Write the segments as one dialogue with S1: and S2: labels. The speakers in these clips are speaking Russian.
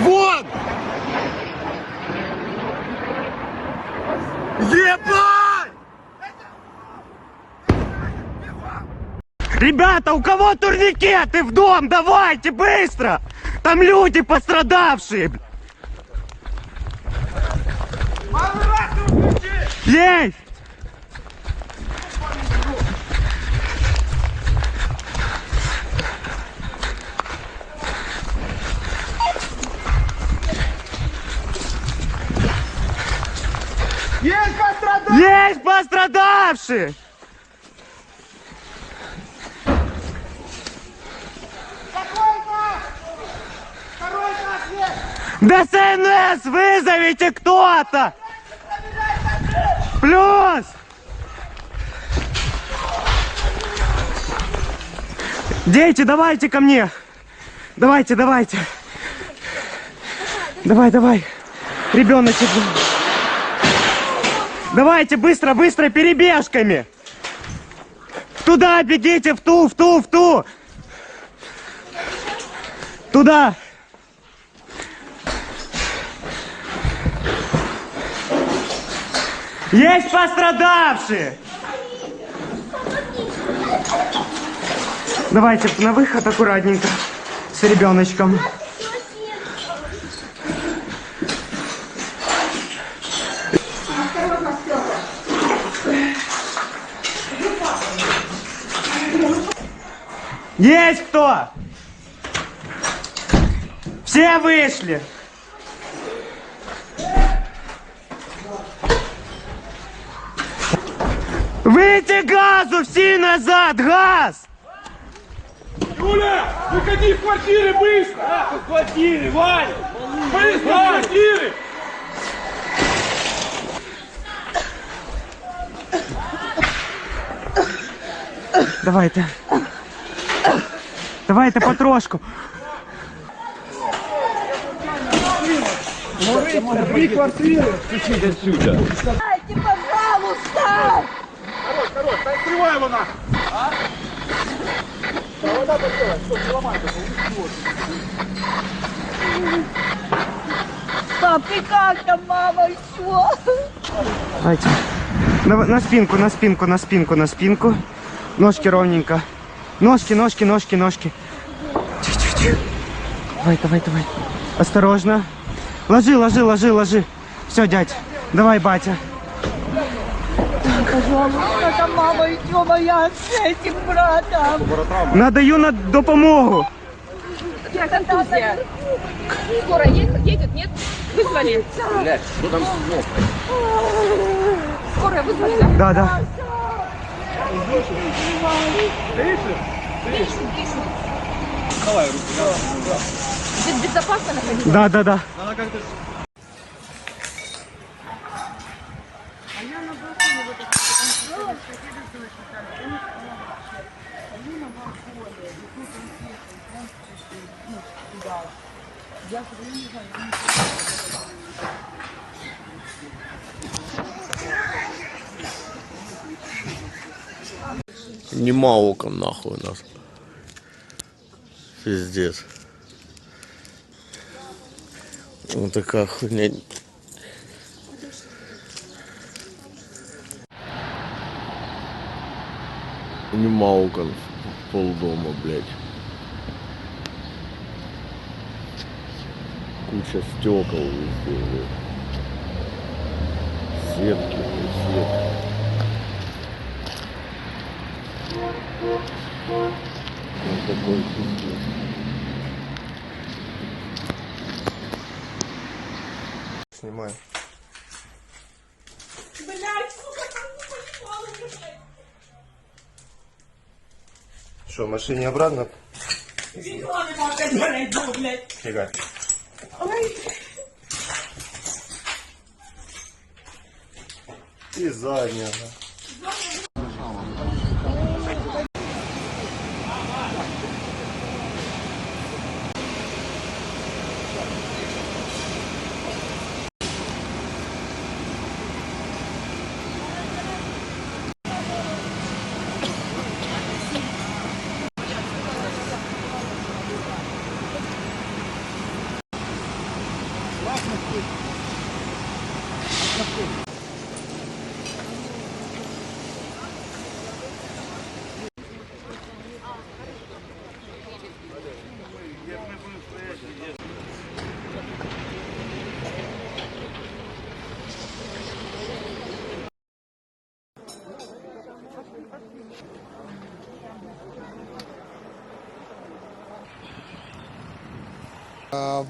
S1: Вон! Ебать! Ребята, у кого турникеты в дом? Давайте, быстро! Там люди пострадавшие! Есть!
S2: Есть
S1: пострадавшие! ДСНС вызовите кто-то! Плюс! Дети, давайте ко мне! Давайте, давайте! Давай, давай! Ребеночек! Давайте быстро, быстро, перебежками! Туда бегите, в ту, в ту, в ту! Туда! Есть пострадавшие! Давайте на выход аккуратненько с ребеночком. Есть кто? Все вышли. Выйти газу, все назад, газ!
S2: Юля, выходи в квартиры быстро! А, в квартиры, Ваня! Быстро в квартиры!
S1: Давайте. Давайте потрошку.
S2: Три квартиры!
S3: Дайте, пожалуйста!
S2: Хорош, хорош, да открывай его нахуй!
S3: Пап, ты как там, мама, что?
S1: Давайте. На, на спинку, на спинку, на спинку, на спинку. Ножки ровненько. Ножки, ножки, ножки, ножки. Тихо, тихо, тихо. Давай, давай, давай. Осторожно. Ложи, ложи, ложи, ложи. Все, дядь. Давай, батя.
S3: Пожалуйста, там мама еще моя с этим братом.
S1: Надаю на допомогу.
S4: Как контузия? Скоро едет, едет, нет? Вызвали? Скорая вызвали, да?
S1: Да, да.
S4: Дышит, дышит. Без- Безопасно находиться?
S1: Да, да, да.
S5: Нема окон нахуй у нас. Пиздец. Вот такая хуйня. Нема окон полдома, блядь. Куча стекол везде, блядь. Сетки, блядь, сетки. Вот такой пиздец.
S1: Снимай. Что, машине обратно? Фига. И задняя. да.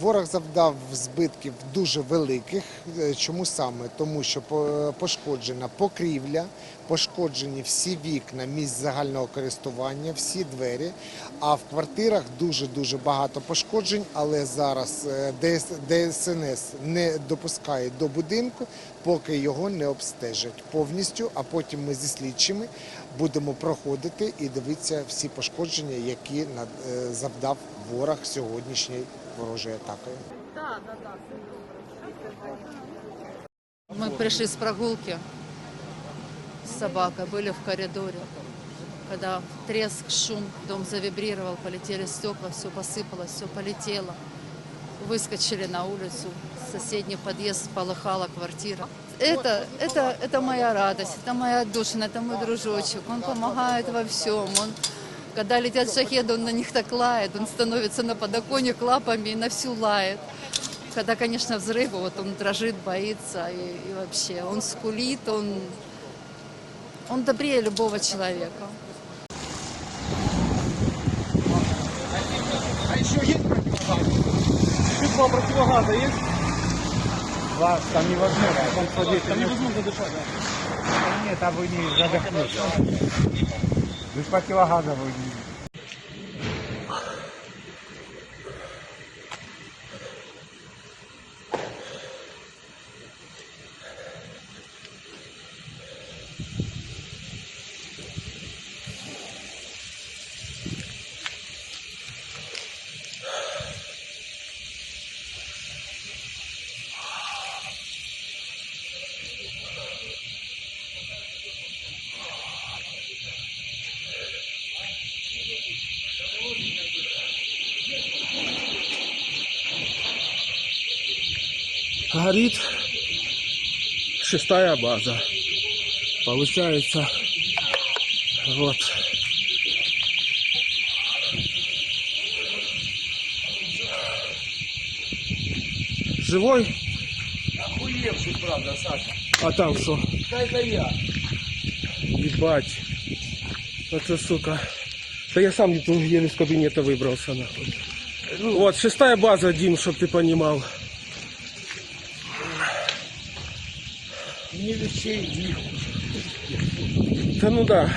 S6: Ворог завдав збитків дуже великих. Е, Чому саме? Тому що пошкоджена покрівля, пошкоджені всі вікна місць загального користування, всі двері. А в квартирах дуже дуже багато пошкоджень. Але зараз е, ДСНС не допускає до будинку, поки його не обстежать повністю. А потім ми зі слідчими будемо проходити і дивитися всі пошкодження, які е, завдав ворог сьогоднішньою ворожою атакою.
S7: Мы пришли с прогулки с собакой, были в коридоре. Когда треск, шум, дом завибрировал, полетели стекла, все посыпалось, все полетело. Выскочили на улицу, соседний подъезд полыхала квартира. Это, это, это моя радость, это моя отдушина, это мой дружочек. Он помогает во всем. Он, когда летят шахеды, он на них так лает. Он становится на подоконник лапами и на всю лает. Когда, конечно, взрывы, вот он дрожит, боится и, и вообще. Он скулит, он, он добрее любого человека.
S1: Вас там невозможно, там садиться. Там невозможно дышать, да? Нет, там вы не задохнетесь. Вы ж противогаза вы не...
S2: Горит шестая база. Получается, вот. Живой? Охуевший, правда, Саша. А там что? Это я. Ебать. Это, сука. Да я сам еле из кабинета выбрался, нахуй. Вот, шестая база, Дим, чтоб ты понимал.
S1: Мне вещей
S2: Да ну да.